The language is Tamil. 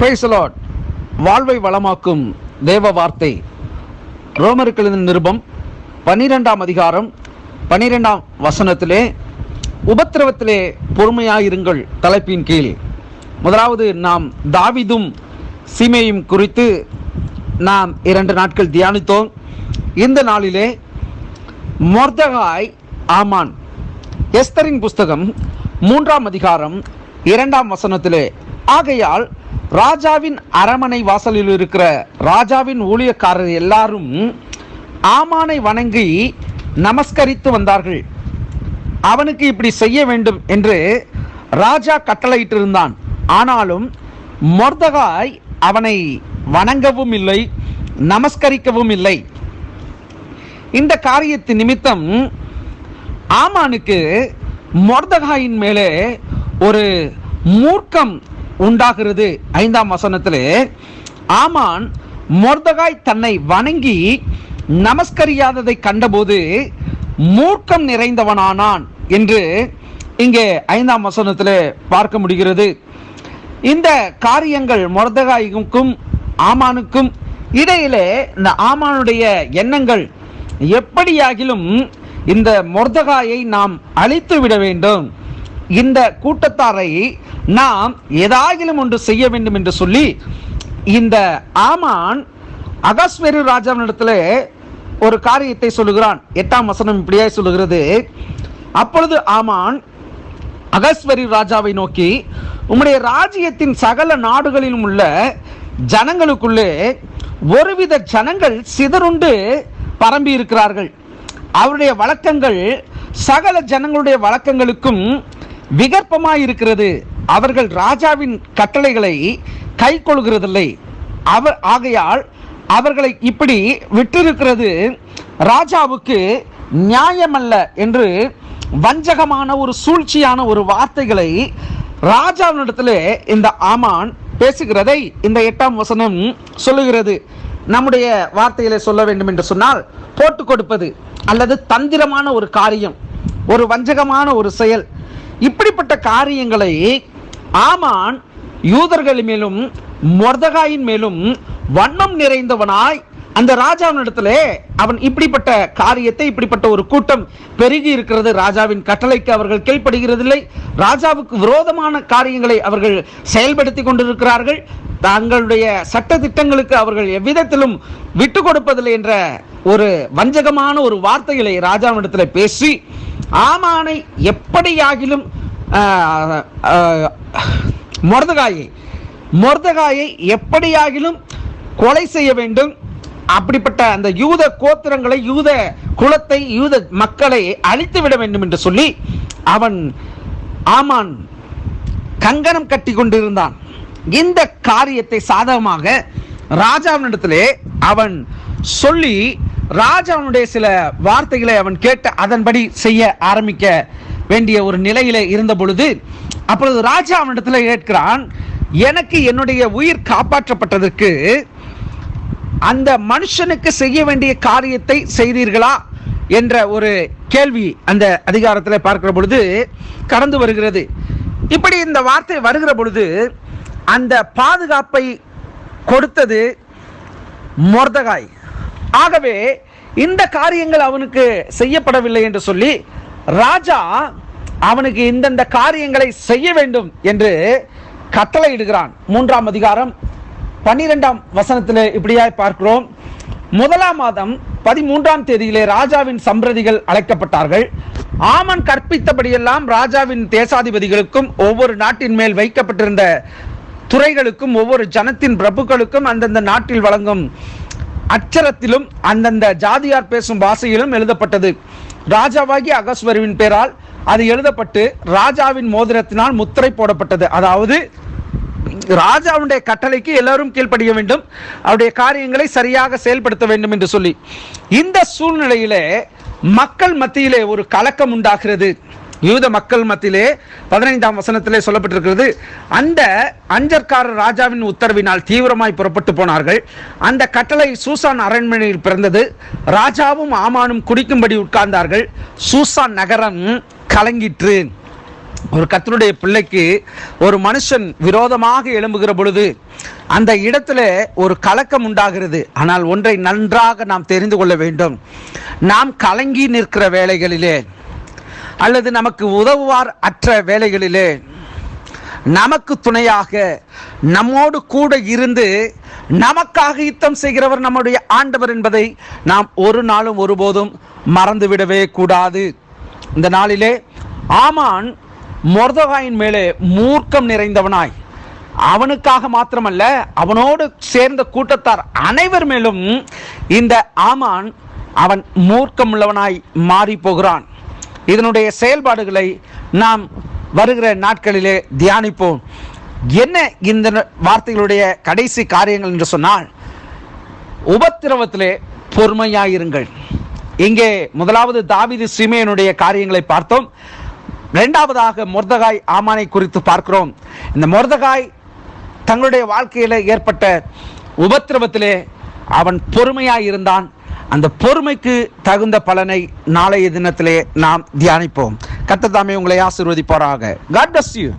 பிரைசலாட் வாழ்வை வளமாக்கும் தேவ வார்த்தை. ரோமருக்களின் நிருபம் பன்னிரெண்டாம் அதிகாரம் பன்னிரெண்டாம் வசனத்திலே உபத்திரவத்திலே பொறுமையாயிருங்கள் தலைப்பின் கீழ். முதலாவது நாம் தாவிதும் சீமையும் குறித்து நாம் இரண்டு நாட்கள் தியானித்தோம். இந்த நாளிலே மொர்தகாய் ஆமான் எஸ்தரின் புஸ்தகம் மூன்றாம் அதிகாரம் இரண்டாம் வசனத்திலே ஆகையால் ராஜாவின் அரமனை வாசலில் இருக்கிற ராஜாவின் ஊழியக்காரர் எல்லாரும் ஆமானை வணங்கி நமஸ்கரித்து வந்தார்கள். அவனுக்கு இப்படி செய்ய வேண்டும் என்று ராஜா கட்டளையிட்டிருந்தான். ஆனாலும் மொர்தகாய் அவனை வணங்கவும் இல்லை நமஸ்கரிக்கவும் இல்லை. இந்த காரியத்தின் நிமித்தம் ஆமானுக்கு மொர்தகாயின் மேலே ஒரு மூர்க்கம் உண்டாகிறது. ஐந்தாம் வசனத்திலே ஆமான் மொர்தகாய் தன்னை வணங்கி நமஸ்கரியாததை கண்டபோது மூர்க்கம் நிறைந்தவனானான் என்று இங்கே ஐந்தாம் வசனத்தில் பார்க்க முடிகிறது. இந்த காரியங்கள் மொர்தகாய்க்கும் ஆமானுக்கும் இடையிலே இந்த ஆமானுடைய எண்ணங்கள் எப்படியாகிலும் இந்த மொர்தகாயை நாம் அழித்து விட வேண்டும். இந்த கூட்டத்தாரை நாம் ஏதாகிலும் ஒன்று செய்ய வேண்டும் என்று சொல்லி இந்த ஆமான் அகஸ்வெரு ராஜாவினிடத்தில் ஒரு காரியத்தை சொல்லுகிறான். எட்டாம் வசனம் இப்படியாய் சொல்லுகிறது. அப்பொழுது ஆமான் அகஸ்வரி ராஜாவை நோக்கி உம்முடைய ராஜ்யத்தின் சகல நாடுகளிலும் உள்ள ஜனங்களுக்குள்ளே ஒருவித ஜனங்கள் சிதறுண்டு பரம்பி இருக்கிறார்கள் அவருடைய வழக்கங்கள் சகல ஜனங்களுடைய வழக்கங்களுக்கும் விகற்பமாய் இருக்கிறது அவர்கள் ராஜாவின் கட்டளைகளை கை கொள்கிறதில்லை அவர் ஆகையால் அவர்களை இப்படி விட்டிருக்கிறது ராஜாவுக்கு நியாயமல்ல என்று வஞ்சகமான ஒரு சூழ்ச்சியான ஒரு வார்த்தைகளை ராஜாவினிடத்தில் இந்த ஆமான் பேசுகிறதை இந்த எட்டாம் வசனம் சொல்லுகிறது. நம்முடைய வார்த்தைகளை சொல்ல வேண்டும் என்று சொன்னால் போட்டு கொடுப்பது அல்லது தந்திரமான ஒரு காரியம் ஒரு வஞ்சகமான ஒரு செயல் இப்படிப்பட்ட காரியங்களை ஆமான் யூதர்கள் மேலும் மொர்தகாயின் மேலும் வண்ணம் நிறைந்தவனாய் அந்த ராஜாவினிடத்திலே அவன் இப்படிப்பட்ட காரியத்தை இப்படிப்பட்ட ஒரு கூட்டம் பெருகி இருக்கிறது. ராஜாவின் கட்டளைக்கு அவர்கள் கீழ்ப்படுகிறதில்லை. ராஜாவுக்கு விரோதமான காரியங்களை அவர்கள் செயல்படுத்தி கொண்டிருக்கிறார்கள். தங்களுடைய சட்ட திட்டங்களுக்கு அவர்கள் எவ்விதத்திலும் விட்டு கொடுப்பதில்லை என்ற ஒரு வஞ்சகமான ஒரு வார்த்தைகளை ராஜாவினிடத்தில் பேசி ஆமானை எப்படியாகிலும் முரதகாயை முரதகாயை மொர்தகாயை மொர்தகாயை எப்படியாகிலும் கொலை செய்ய வேண்டும். அப்படிப்பட்ட அந்த யூத கோத்திரங்களை யூத குலத்தை யூத மக்களை அழித்து விட வேண்டும் என்று சொல்லி அவன் ஆமான் கங்கணம் கட்டி கொண்டிருந்தான். இந்த காரியத்தை சாதகமாக ராஜாவினிடத்திலே அவன் சொல்லி ராஜாவினுடைய சில வார்த்தைகளை அவன் கேட்டு அதன்படி செய்ய ஆரம்பிக்க வேண்டிய ஒரு நிலையில இருந்த பொழுது அப்பொழுது ராஜா அவனிடத்தில் கேட்கிறான் எனக்கு என்னுடைய உயிர் காப்பாற்றப்பட்டதற்கு அந்த மனுஷனுக்கு செய்ய வேண்டிய காரியத்தை செய்தீர்களா? என்ற ஒரு கேள்வி அந்த அதிகாரத்தில் பார்க்கிற பொழுது கடந்து வருகிறது. இப்படி இந்த வார்த்தை வருகிற பொழுது அந்த பாதுகாப்பை கொடுத்தது மொர்தகாய். ஆகவே இந்த காரியங்கள் அவனுக்கு செய்யப்படவில்லை என்று சொல்லி ராஜா அவனுக்கு இந்தந்த காரியங்களை செய்ய வேண்டும் என்று கட்டளையிடுகிறான். மூன்றாம் அதிகாரம் பன்னிரெண்டாம் வசனத்தில் இப்படியாய் பார்க்கிறோம். முதலாம் மாதம் பதிமூன்றாம் தேதியிலே ராஜாவின் சம்பிரதிகள் அழைக்கப்பட்டார்கள். ஆமன் கற்பித்தபடியெல்லாம் ராஜாவின் தேசாதிபதிகளுக்கும் ஒவ்வொரு நாட்டின் மேல் வைக்கப்பட்டிருந்த துறைகளுக்கும் ஒவ்வொரு ஜனத்தின் பிரபுக்களுக்கும் அந்தந்த நாட்டில் வழங்கும் அச்சரத்திலும் அந்தந்த ஜாதியார் பேசும் பாஷையிலும் எழுதப்பட்டது. ராஜாவாகி அகஸ்வருவின் பெயரால் அது எழுதப்பட்டு ராஜாவின் மோதிரத்தினால் முத்திரை போடப்பட்டது. அதாவது ராஜாவுடைய கட்டளைக்கு எல்லாரும் கீழ்ப்படிய வேண்டும். அவருடைய காரியங்களை சரியாக செயல்படுத்த வேண்டும் என்று சொல்லி. இந்த சூழ்நிலையிலே மக்கள் மத்தியிலே ஒரு கலக்கம் உண்டாகிறது. யூத மக்கள் மத்தியிலே பதினைந்தாம் வசனத்திலே சொல்லப்பட்டிருக்கிறது அந்த அஞ்சற்காரர் ராஜாவின் உத்தரவினால் தீவிரமாய் புறப்பட்டு போனார்கள். அந்த கட்டளை சூசான் அரண்மனையில் பிறந்தது. ராஜாவும் ஆமானும் குடிக்கும்படி உட்கார்ந்தார்கள். சூசான் நகரம் கலங்கிற்று ஒரு கத்தனுடைய பிள்ளைக்கு ஒரு மனுஷன் விரோதமாக எழும்புகிற பொழுது அந்த இடத்துல ஒரு கலக்கம் உண்டாகிறது. ஆனால் ஒன்றை நன்றாக நாம் தெரிந்து கொள்ள வேண்டும். நாம் கலங்கி நிற்கிற வேலைகளிலே அல்லது நமக்கு உதவுவார் அற்ற வேலைகளிலே நமக்கு துணையாக நம்மோடு கூட இருந்து நமக்காக யுத்தம் செய்கிறவர் நம்முடைய ஆண்டவர் என்பதை நாம் ஒரு நாளும் ஒருபோதும் மறந்துவிடவே கூடாது. இந்த நாளிலே ஆமான் மொர்தகாயின் மேலே மூர்க்கம் நிறைந்தவனாய். அவனுக்காக மாத்திரமல்ல அவனோடு சேர்ந்த கூட்டத்தார் அனைவர் மேலும் இந்த ஆமான் அவன் மூர்க்கம் உள்ளவனாய் மாறி போகிறான் இதனுடைய செயல்பாடுகளை நாம் வருகிற நாட்களிலே தியானிப்போம். என்ன இந்த வார்த்தைகளுடைய கடைசி காரியங்கள் என்று சொன்னால் உபத்திரவத்திலே பொறுமையாயிருங்கள். இங்கே முதலாவது தாவிது சிமேனுடைய காரியங்களை பார்த்தோம். இரண்டாவதாக மொர்தகாய் ஆமானை குறித்து பார்க்கிறோம். இந்த மொர்தகாய் தங்களுடைய வாழ்க்கையில் ஏற்பட்ட உபத்திரவத்திலே அவன் பொறுமையாய் இருந்தான் அந்த பொறுமைக்கு தகுந்த பலனை நாளைய தினத்திலே நாம் தியானிப்போம். கத்ததாமே உங்களை ஆசிர்வதிப்பாராக. God bless you